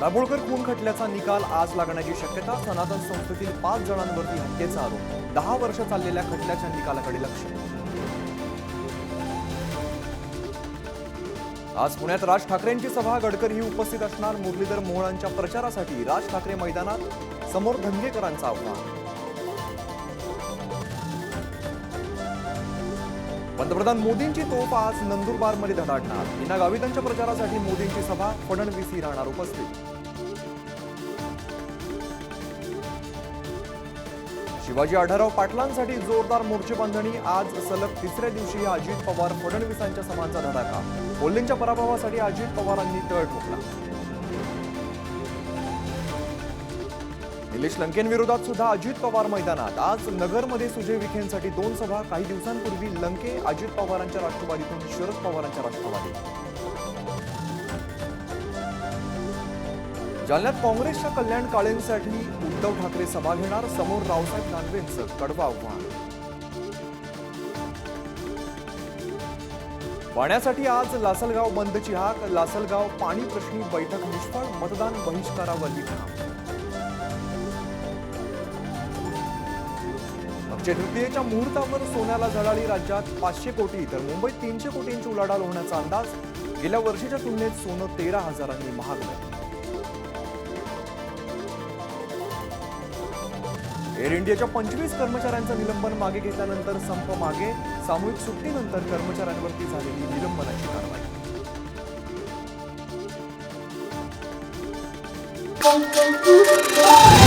दाभोळकर खून खटल्याचा निकाल आज लागण्याची शक्यता सनातन संस्थेतील पाच जणांवरती हत्येचा आरोप. दहा वर्ष चाललेल्या खटल्याच्या निकालाकडे लक्ष. आज पुण्यात राज ठाकरेंची सभा गडकरीही उपस्थित असणार मुरलीधर मोहळांच्या प्रचारासाठी राज ठाकरे मैदानात समोर धंगेकरांचं आव्हान. पंतप्रधान मोदींची तोफ आज नंदुरबारमध्ये धडाडणार. हिना गावितांच्या प्रचारासाठी मोदींची सभा फडणवीसही राहणार उपस्थित. शिवाजी आढाराव पाटलांसाठी जोरदार मोर्चे बांधणी. आज सलग तिसऱ्या दिवशी अजित पवार फडणवीसांच्या सभांचा धडाका. कोल्हेंच्या पराभवासाठी अजित पवारांनी तळ ठोकला. निलेश लंकेंविरोधात सुद्धा अजित पवार मैदानात. आज नगरमध्ये सुजय विखेंसाठी दोन सभा. काही दिवसांपूर्वी लंके अजित पवारांच्या राष्ट्रवादीतून शरद पवारांच्या राष्ट्रवादी जालन्यात काँग्रेसच्या कल्याण काळेंसाठी उद्धव ठाकरे सभा घेणार. समोर रावसाहेब दानवेंचं कडवं आव्हान. पाण्यासाठी आज लासलगाव बंदची हाक. लासलगाव पाणी प्रश्नी बैठक निष्फळ. मतदान बहिष्कारावर ठाम अक्षय तृतीयेच्या मुहूर्तावर सोन्याला झळाळी राज्यात पाचशे कोटी तर मुंबईत तीनशे कोटींची उलाढाल होण्याचा अंदाज गेल्या वर्षीच्या तुलनेत सोनं तेरा हजारांनी महागलं एअर इंडियाच्या पंचवीस कर्मचाऱ्यांचं निलंबन मागे घेतल्यानंतर संप मागे सामूहिक सुट्टीनंतर कर्मचाऱ्यांवरती झालेली निलंबनाची कारवाई Thank you.